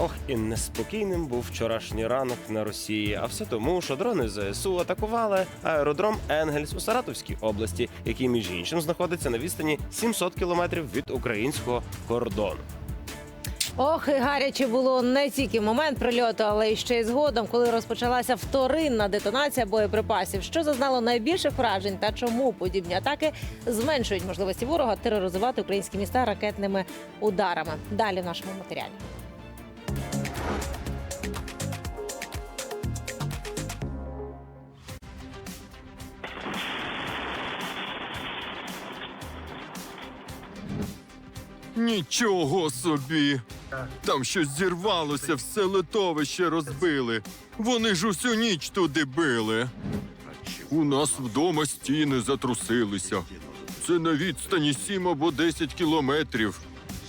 Ох, і неспокійним був вчорашній ранок на Росії. А все тому, що дрони ЗСУ атакували аеродром Енгельс у Саратовській області, який між іншим знаходиться на відстані 700 кілометрів від українського кордону. Ох, і гаряче було не тільки момент прильоту, але й ще й згодом, коли розпочалася вторинна детонація боєприпасів. Що зазнало найбільших вражень та чому подібні атаки зменшують можливості ворога тероризувати українські міста ракетними ударами? Далі в нашому матеріалі. Нічого собі. Там щось зірвалося, все литовище розбили. Вони ж усю ніч туди били. У нас вдома стіни затрусилися. Це на відстані 7 або 10 кілометрів.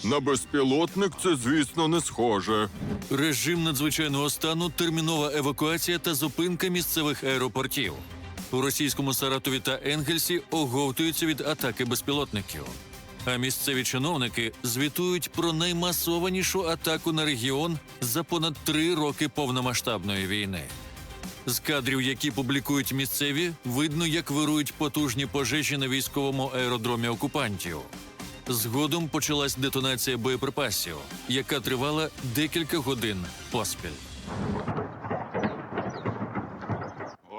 На безпілотник це, звісно, не схоже. Режим надзвичайного стану, термінова евакуація та зупинка місцевих аеропортів. У російському Саратові та Енгельсі оговтуються від атаки безпілотників. А місцеві чиновники звітують про наймасованішу атаку на регіон за понад три роки повномасштабної війни. З кадрів, які публікують місцеві, видно, як вирують потужні пожежі на військовому аеродромі окупантів. Згодом почалась детонація боєприпасів, яка тривала декілька годин поспіль.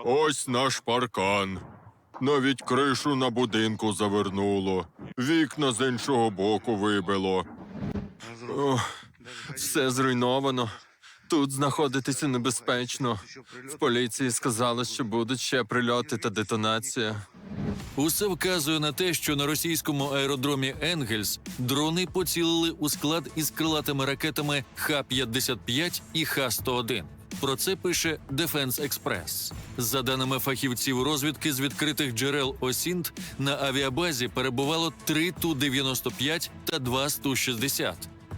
Ось наш паркан. Навіть кришу на будинку завернуло. Вікна з іншого боку вибило. Ох, все зруйновано. Тут знаходитися небезпечно. В поліції сказали, що будуть ще прильоти та детонація. Усе вказує на те, що на російському аеродромі Енгельс дрони поцілили у склад із крилатими ракетами Х-55 і Х-101. Про це пише Defense Express. За даними фахівців розвідки з відкритих джерел ОСІНТ, на авіабазі перебувало 3 Ту-95 та 2 Ту-60.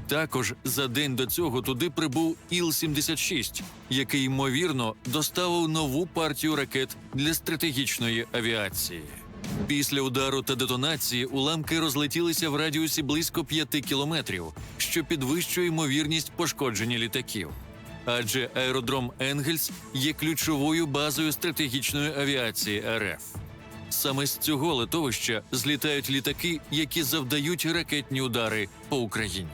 Також за день до цього туди прибув Іл-76, який ймовірно доставив нову партію ракет для стратегічної авіації. Після удару та детонації уламки розлетілися в радіусі близько 5 кілометрів, що підвищує ймовірність пошкодження літаків. Адже аеродром Енгельс є ключовою базою стратегічної авіації РФ. Саме з цього литовища злітають літаки, які завдають ракетні удари по Україні.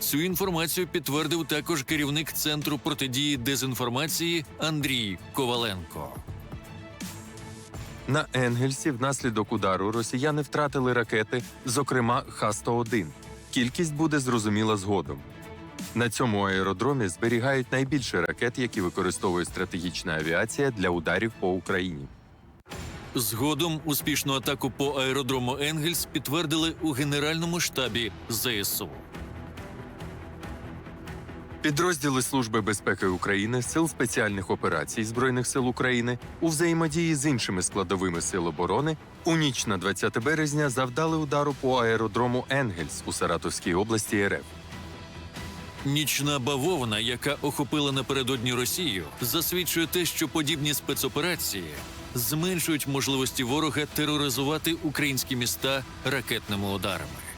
Цю інформацію підтвердив також керівник центру протидії дезінформації Андрій Коваленко. На Енгельсі внаслідок удару росіяни втратили ракети, зокрема Х-101. Кількість буде зрозуміла згодом. На цьому аеродромі зберігають найбільше ракет, які використовує стратегічна авіація для ударів по Україні. Згодом успішну атаку по аеродрому Енгельс підтвердили у Генеральному штабі ЗСУ. Підрозділи Служби безпеки України, Сил спеціальних операцій Збройних сил України у взаємодії з іншими складовими сил оборони у ніч на 20 березня завдали удару по аеродрому Енгельс у Саратовській області РФ. Нічна бавовна, яка охопила напередодні Росію, засвідчує те, що подібні спецоперації зменшують можливості ворога тероризувати українські міста ракетними ударами.